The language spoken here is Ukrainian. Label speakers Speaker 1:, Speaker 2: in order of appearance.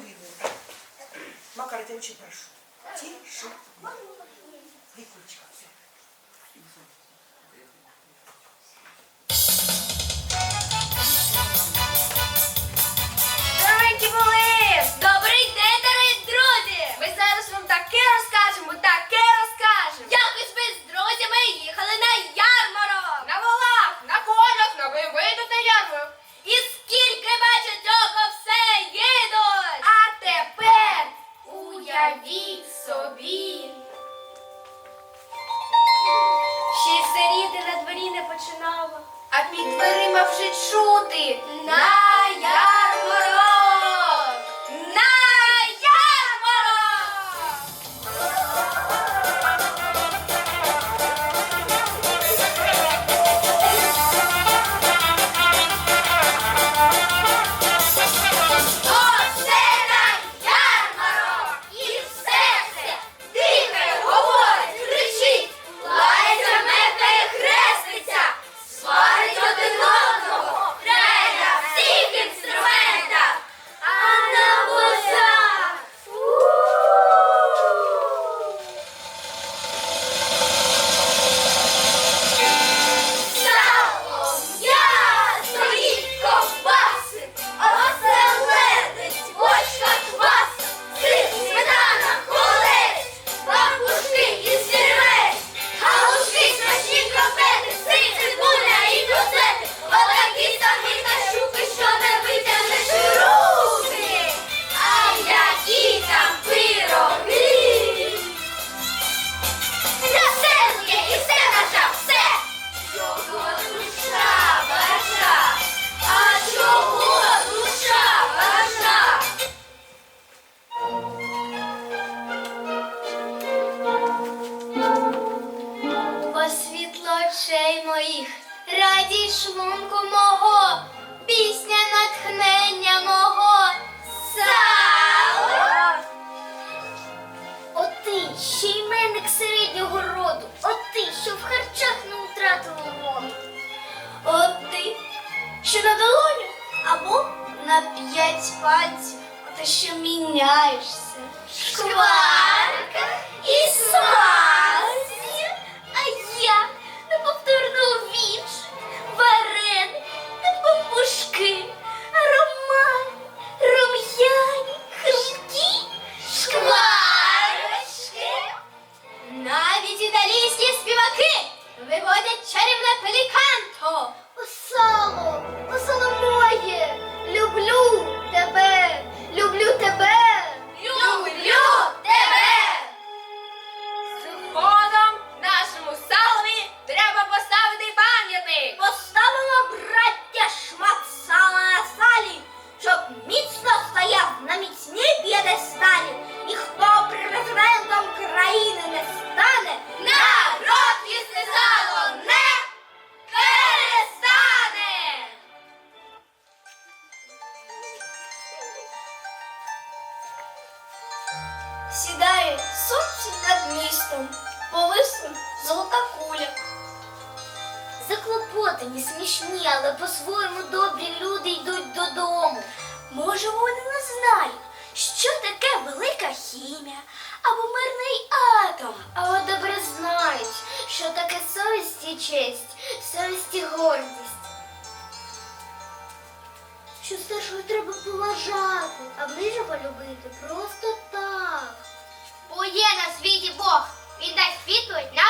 Speaker 1: видно. Макар, я очень прошу. Тише.
Speaker 2: Уявіть собі. Ще й сиріти на дворі не починало, а під дверима вже чути на радість шлунку мого, пісня натхнення мого, сало!
Speaker 3: От ти, ще іменник середнього роду, от ти, що в харчах не втратила моду.
Speaker 2: От ти, що на долоню або на п'ять пальців, ти що міняєшся.
Speaker 3: Шкварка і смазі,
Speaker 2: Сідає сонце над містом, повисла золота куля.
Speaker 3: заклопотані, смішні, але по-своєму добрі люди йдуть додому.
Speaker 2: Може, вони не знають, що таке велика хімія або мирний атом.
Speaker 3: А от добре знають, що таке совість і честь, совість і гордість. Що старшого треба поважати, а ближнього любити просто
Speaker 2: є на світі Бог, він дасть відповідь на.